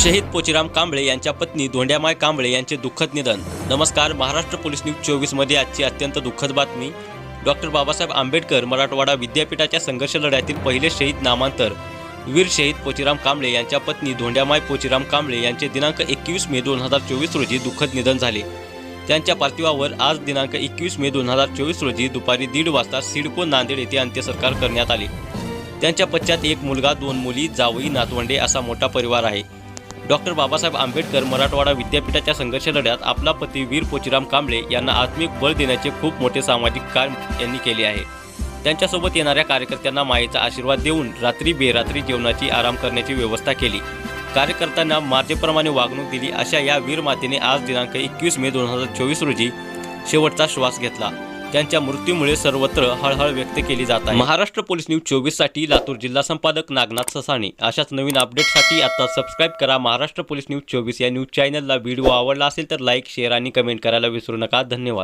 शहीद पोचीराम कांबळे यांच्या पत्नी धोंड्यामाय कांबळे यांचे दुःखद निधन. नमस्कार महाराष्ट्र पोलीस न्यूज चोवीसमध्ये आजची अत्यंत दुःखद बातमी. डॉक्टर बाबासाहेब आंबेडकर मराठवाडा विद्यापीठाच्या संघर्ष लढ्यातील पहिले शहीद नामांतर. वीर शहीद पोचीराम कांबळे यांच्या पत्नी धोंड्यामाय पोचीराम कांबळे यांचे दिनांक एकवीस मे दोन हजार चोवीस रोजी दुःखद निधन झाले. त्यांच्या पार्थिवावर आज दिनांक एकवीस मे दोन हजार चोवीस रोजी दुपारी दीड वाजता सिडको नांदेड येथे अंत्यसंस्कार करण्यात आले. त्यांच्या पश्चात एक मुलगा दोन मुली जावई नातवंडे असा मोठा परिवार आहे. डॉक्टर बाबासाहेब आंबेडकर मराठवाडा विद्यापीठाच्या संघर्ष लढ्यात आपला पती वीर पोचीराम कांबळे यांना आत्मिक बळ देण्याचे खूप मोठे सामाजिक काम यांनी केले आहे. त्यांच्यासोबत येणाऱ्या कार्यकर्त्यांना मायेचा आशीर्वाद देऊन रात्री बेरात्री जेवणाची आराम करण्याची व्यवस्था केली. कार्यकर्त्यांना मातेप्रमाणे वागणूक दिली अशा या वीर मातेने आज दिनांक एकवीस मे दोन हजार चोवीस रोजी शेवटचा श्वास घेतला. त्यांच्या मृत्यूमुळे सर्वत्र हळहळ व्यक्त केली जात आहे. महाराष्ट्र पोलीस न्यूज चोवीससाठी लातूर जिल्हा संपादक नागनाथ ससाणे. अशाच नवीन अपडेटसाठी आता सबस्क्राईब करा महाराष्ट्र पोलीस न्यूज चोवीस या न्यूज चॅनलला व्हिडिओ आवडला असेल तर लाईक शेअर आणि कमेंट करायला विसरू नका. धन्यवाद.